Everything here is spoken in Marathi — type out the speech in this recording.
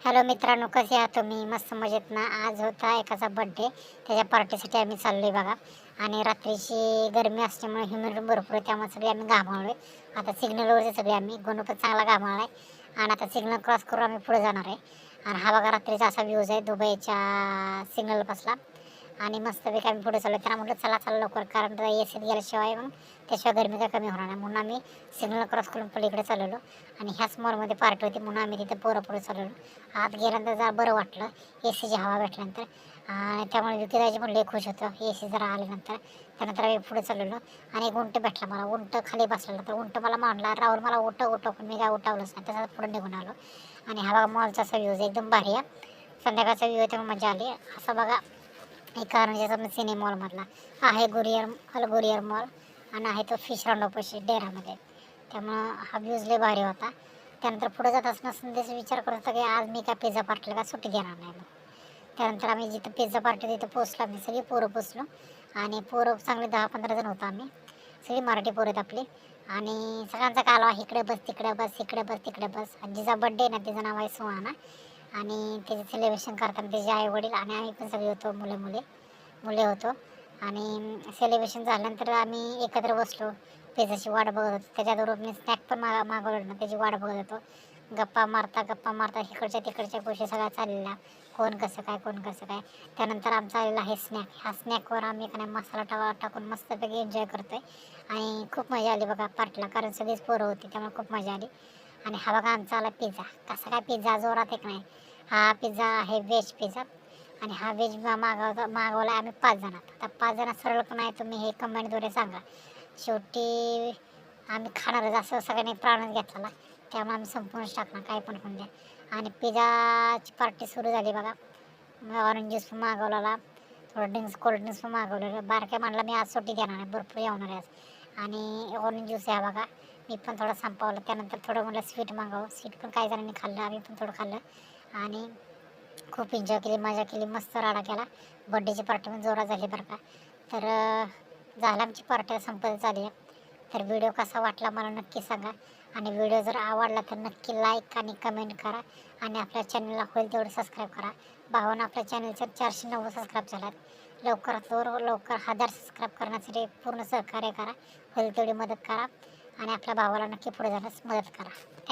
हॅलो मित्रांनो कसे आहात तुम्ही? मस्त मजेत ना? आज होता एकाचा बड्डे त्याच्या पार्टीसाठी आम्ही चाललो आहे बघा. आणि रात्रीची गरमी असल्यामुळे ह्युमिडिटी भरपूर आहे त्यामुळे सगळे आम्ही आहे आता सिग्नलवरचे सगळे आम्ही. गणू पण चांगला घामावला आहे. आणि आता सिग्नल क्रॉस करून आम्ही पुढे जाणार आहे. आणि हा बघा रात्रीचा असा व्ह्यूज आहे दुबईच्या सिग्नलपासला आणि मस्तपैकी आम्ही पुढे चाललो त्यांना म्हटलं चला चला लवकर कारण ए गेल्याशिवाय मग त्याशिवाय गरमी काय कमी होणार नाही. म्हणून आम्ही सिग्नल क्रॉस करून पलीकडे चालवलो आणि ह्याच मॉलमध्ये पार्टी होती म्हणून आम्ही तिथे पोरं पुढे चालवलो आत गेल्यानंतर जरा बरं वाटलं ए सीची हवा भेटल्यानंतर. आणि त्यामुळे विकेदाजी म्हणले खुश होतं ए सी जरा आल्यानंतर. त्यानंतर आम्ही पुढे चालवलो आणि एक उंट भेटला मला उंट खाली बसलेला तर उंट मला मांडला राहुल मला उठं उठव पण मी काय उठावलंच नाही. तसंच पुढे निघून आलो. आणि हा बघा मॉलचा असा व्ह्यूज एकदम भारी आहे. संध्याकाळचा व्यू आहे तेव्हा मजा आली. असं बघा एक कारंजाचा सिने मॉलमधला आहे गुरियर अल गुरियर मॉल आणि आहे तो फिश रांडोपाशी डेरामध्ये. त्यामुळं हा व्ह्यूज लय भारी होता. त्यानंतर पुढे जात असताना संदेश विचार करत होता की आज मी काय पिझ्झा पार्टीला का सुट्टी देणार नाही मग त्यानंतर आम्ही जिथं पिझ्झा पार्टी तिथं पोचलो आम्ही सगळी पोरं पोचलो आणि पोरं चांगले दहा पंधरा जण होतो आम्ही. सगळी मराठी पोरं आहेत आपली. आणि सगळ्यांचा कालवा आहे इकडे बस तिकडे बस इकडे बस तिकडे बस. आणि जिचा बड्डे ना तिचं नाव आहे सुहाना. आणि त्याचे सेलिब्रेशन करताना त्याचे आई वडील आणि आम्ही पण सगळे होतो मुले मुले मुले होतो. आणि सेलिब्रेशन झाल्यानंतर आम्ही एकत्र बसलो. पिझ्झाची वाट बघत होतो. त्याच्याबरोबर मी स्नॅक पण माग मागवलं ना त्याची वाट बघत होतो. गप्पा मारता गप्पा मारता इकडच्या तिकडच्या गोष्टी सगळ्या चाललेल्या कोण कसं काय कोण कसं काय. त्यानंतर आमचा आलेला आहे स्नॅक ह्या स्नॅकवर आम्ही काय मसाला टाका टाकून मस्तपैकी एन्जॉय करतो आहे आणि खूप मजा आली बघा पार्टीला. कारण सगळीच पोरं होती त्यामुळे खूप मजा आली. आणि हा बघा आमचा आला पिझ्झा. कसा काय पिझ्झा जोरात एक नाही. हा पिझ्झा आहे व्हेज पिझ्झा. आणि हा व्हेज मागवता मागवला आम्ही पाच जण. आता पाच जण सरळ पण आहे तुम्ही हे कमेंटद्वारे सांगा. शेवटी आम्ही खाणारच असं सगळ्यांनी प्राणच घेतलेला. त्यामुळे आम्ही संपूर्णच टाकणार काय पण होऊन द्या आणि पिझ्झाची पार्टी सुरू झाली बघा. ऑरेंज ज्यूस पण मागवलेला. थोडं ड्रिंक्स कोल्ड ड्रिंक्स पण मागवलेलं. बारक्या म्हणला मी आज सुट्टी देणार आहे. भरपूर येणार आहे आज. आणि ऑरेंज ज्यूस आहे बघा. मी पण थोडं संपवलं. त्यानंतर थोडं म्हटलं स्वीट मागवलं स्वीट पण काही जणांनी खाल्लं आम्ही पण थोडं खाल्लं. आणि खूप एन्जॉय केली मजा केली मस्त राडा केला. बड्डेची पार्टी पण जोरात झाली बरं का. तर झालं आमची पार्टी संपत झाली तर व्हिडिओ कसा वाटला मला नक्की सांगा. आणि व्हिडिओ जर आवडला तर नक्की लाईक आणि कमेंट करा. आणि आपल्या चॅनलला होईल तेवढं सबस्क्राईब करा. भावानं आपल्या चॅनलचं चारशे नव्वद सबस्क्राईब झाल्यात लवकरात लवकर हजार सबस्क्राईब करण्यासाठी पूर्ण सहकार्य करा. होईल तेवढी मदत करा. आणि आपल्या भावाला नक्की पुढे जाण्यास मदत करा.